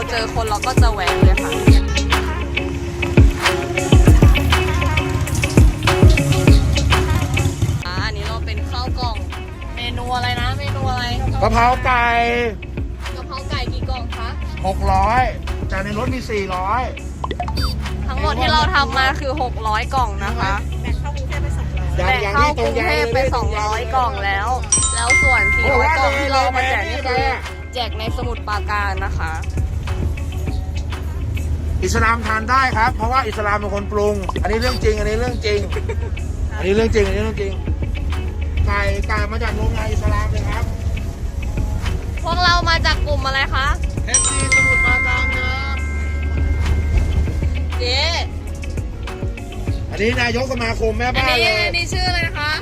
เราเจอคนเราก็จะแวะเลยค่ะอ่าอันนี้เราเป็นข้าวกล่อง เมนูอะไรนะ เมนูอะไรกะเพราไก่กะเพราไก่กี่กล่องคะ600แต่ในรถมี400ทั้งหมดที่เราทำมาคือ600กล่องนะคะอย่าแบ่งงอย่างเข้านี้กตรรุงงใหญ่เทพไป200กล่องแล้ว แล้วส่วน400กล่องที่เราเอามาแจกนี่คือแจกในสมุดปราการนะคะ อิสลามทานได้ครับ เพราะว่าอิสลามเป็นคนปรุง อันนี้เรื่องจริง อันนี้เรื่องจริง อันนี้เรื่องจริง อันนี้เรื่องจริง ไก่ไก่มาจากโรงงานอิสลามเลยครับ พวกเรามาจากกลุ่มอะไรคะเอฟซีสมุทรปราการครับเจ๊อันนี้นายกสมาคมแม่อันบ้านนี้เลยอันนี้ชื่ออะไรนะคะ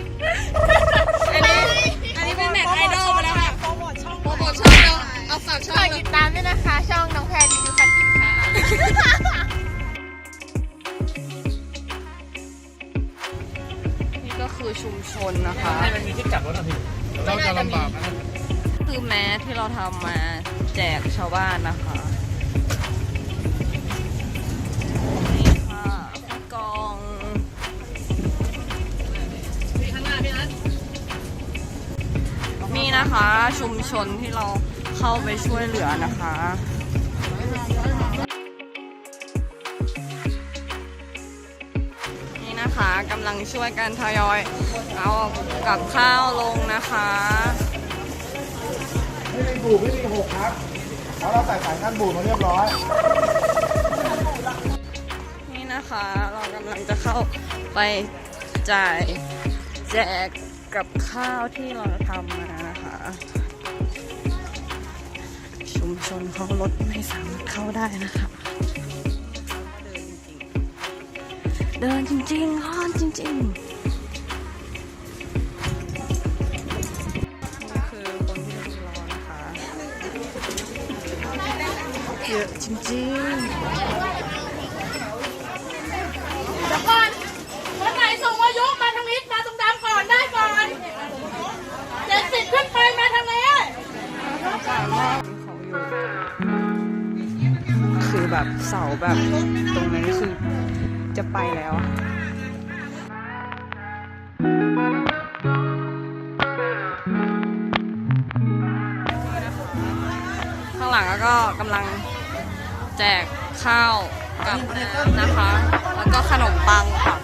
นี่นะคะ ชุมชนที่เราเข้าไปช่วยเหลือนะคะนี่นะคะกำลังช่วยกันทยอยเอากับข้าวลงนะคะไม่มีบูดไม่มีหกครับเพราะเราใส่สายขั้นบูดมาเรียบร้อย นี่นะคะเรากำลังจะเข้าไปจ่ายแจกกับข้าวที่เราทำมา ชนเขารถไม่สามารถเข้าได้นะคะ เดินจริงๆร้อนจริงๆนี่คือคนที่รอนะคะเยอะจริงๆ แบบเสาแบบตรงนั้นคือจะไปแล้วข้างหลังก็กำลังแจกข้าวกับน้ำนะคะ แล้วก็ขนมปังค่ะ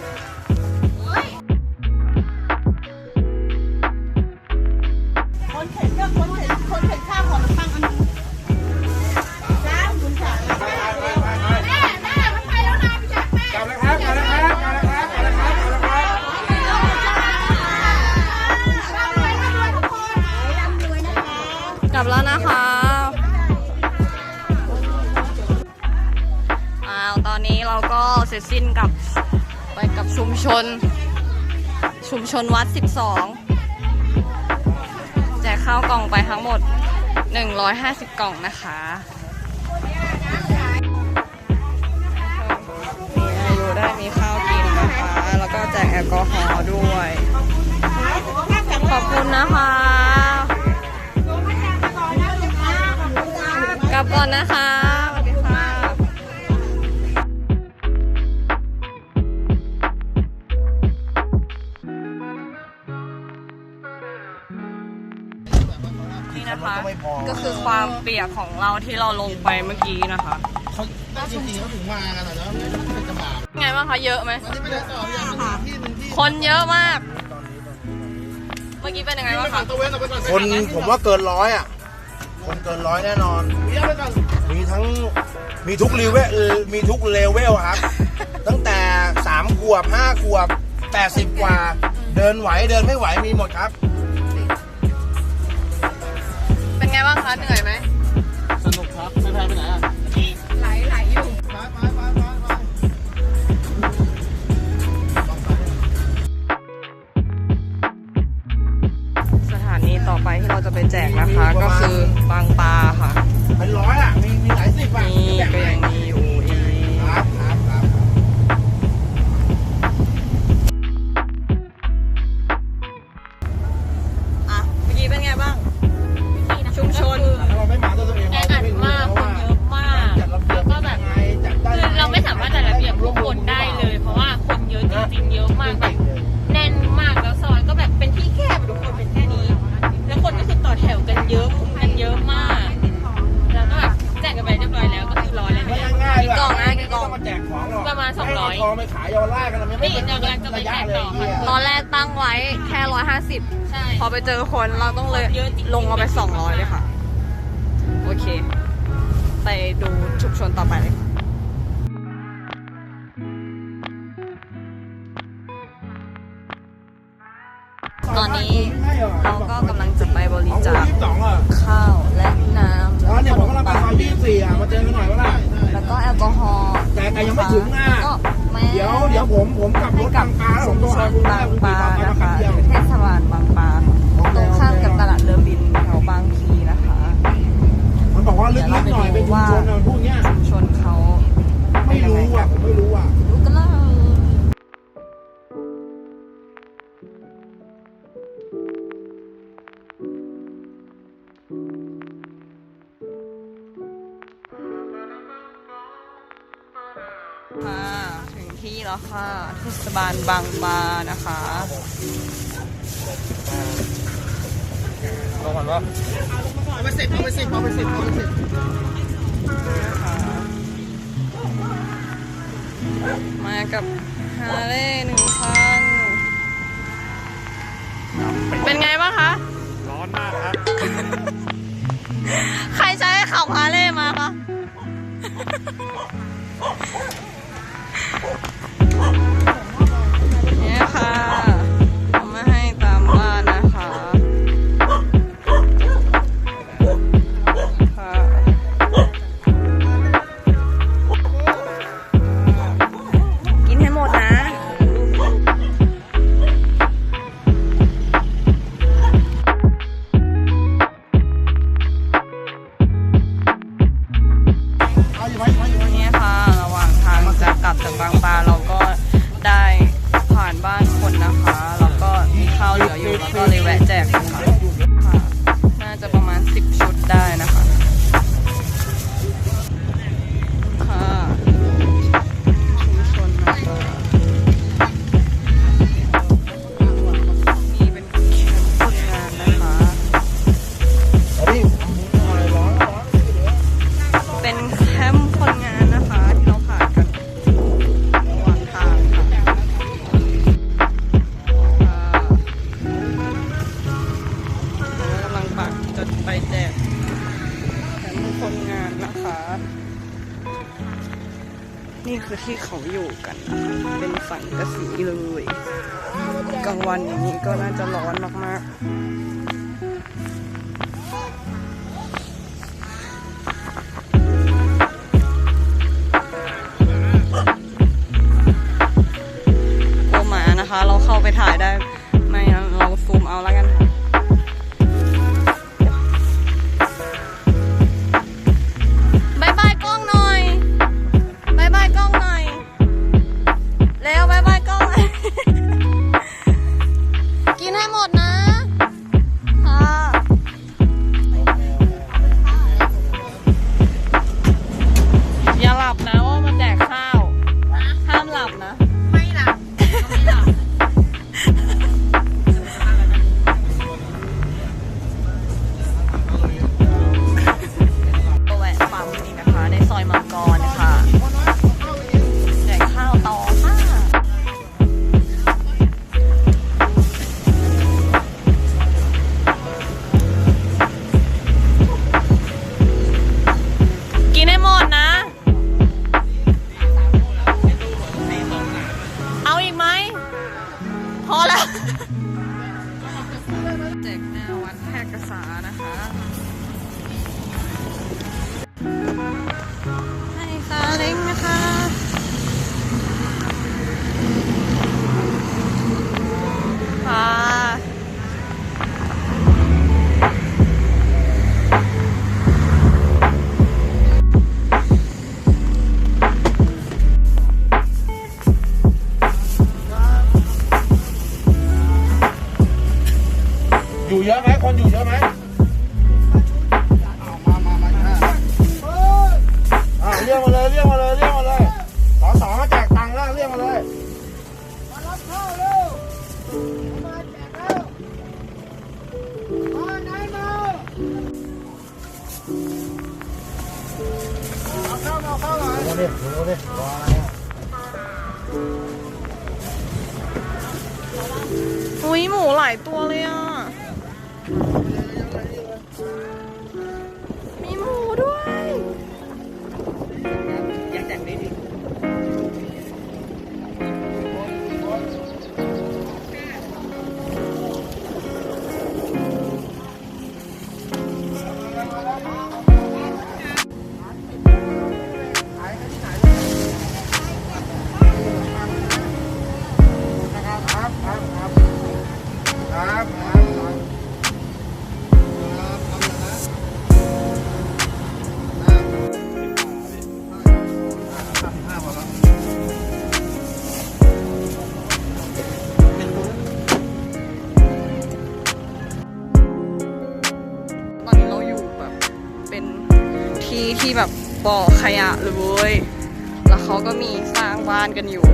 ชนวัด 12 แจกข้าวกล่องไปทั้งหมด 150 กล่องนะคะมีอายุได้มีข้าวกินนะคะ แล้วก็แจกแอลกอฮอล์ด้วย ขอบคุณนะคะกลับก่อนนะคะ นี่นะคะ ก็คือความเปียกของเราที่เราลงไปเมื่อกี้นะคะเขาจริงๆเขาถึงมากันแต่แล้วไม่เป็นจังหวะไงบ้างคะเยอะไหมที่ไม่ได้ต่อพยายามมันที่หนึ่งที่คนเยอะมาก เมื่อกี้เป็นยังไงบ้างคะตะเวนออกไปก่อนคนผมว่าเกินร้อยอะ คนเกินร้อยแน่นอน มีทั้งมีทุกเลเวลมีทุกเลเวลครับ ตั้งแต่สามขวบห้าขวบแปดสิบกว่า เดินไหวเดินไม่ไหวมีหมดครับ ไงบ้างคะ เหนื่อยไหม สนุกครับ ไม่แพ้ไปไหนอะไหลไหลอยู่ ไปไปไปไปไปสถานีต่อไปที่เราจะไปแจกนะคะ ก็คือบางปลาค่ะ เป็นร้อยอะ มีมีหลายสิบอะนี่ก็ยังมีอยู่ 150พอไปเจอคนเราต้องเลยเอะจริงลงมาไป 200เลยค่ะ โอเค ไปดูชุมชนต่อไปเลยตอนนี้เราก็กำลังจะไปบริจาคข้าวและน้ำแล้วเนี่ยผมก็รับไปซอยยี่สี่อะ มาเจอกันหน่อยก็ได้ แล้วก็แอลกอฮอล์แต่ยังไม่ถึงอะ แล้ว แม่เดี๋ยวเดี๋ยวผมผมขับรถกลางปลาแล้วผชุมมโทรชหานคุณบาแม่งคุณปลามานะขัคะบเดียวอยู่เทศบาลบางปลาค่ะตรงข้ามกับ บาลบางปลานะคะเอาก่อนว่าเอาไปสิบเอาไปสิบเอาไปสิบเอาไปสิบมากับฮาร์เลย์หนึ่งคันเป็นไงบ้างคะ ร้อนมากครับ ใครใช้ขับฮาร์เลย์มาคะ นี่คือที่เขาอยู่กันนะคะเป็นสังกะสีเลย กลางวันอย่างนี้ก็น่าจะร้อนมากๆลัวหมานะคะ เราเข้าไปถ่ายได้ มาดิม บ่อขยะเลยแล้วเขาก็มีสร้างบ้านกันอยู่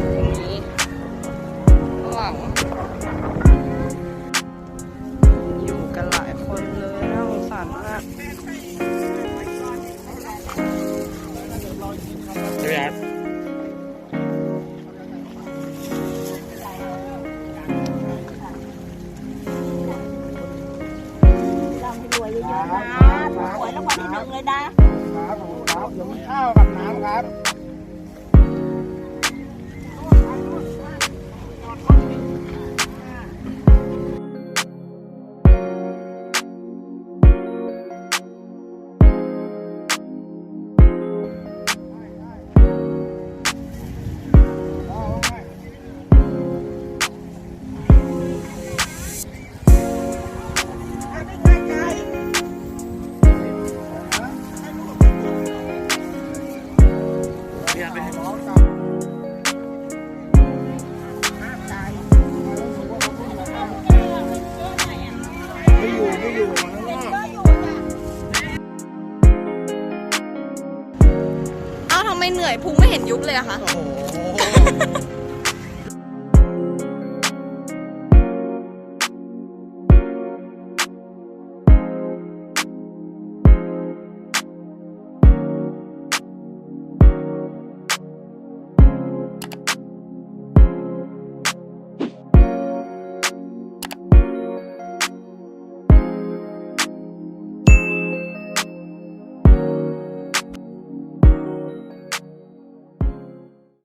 快点喊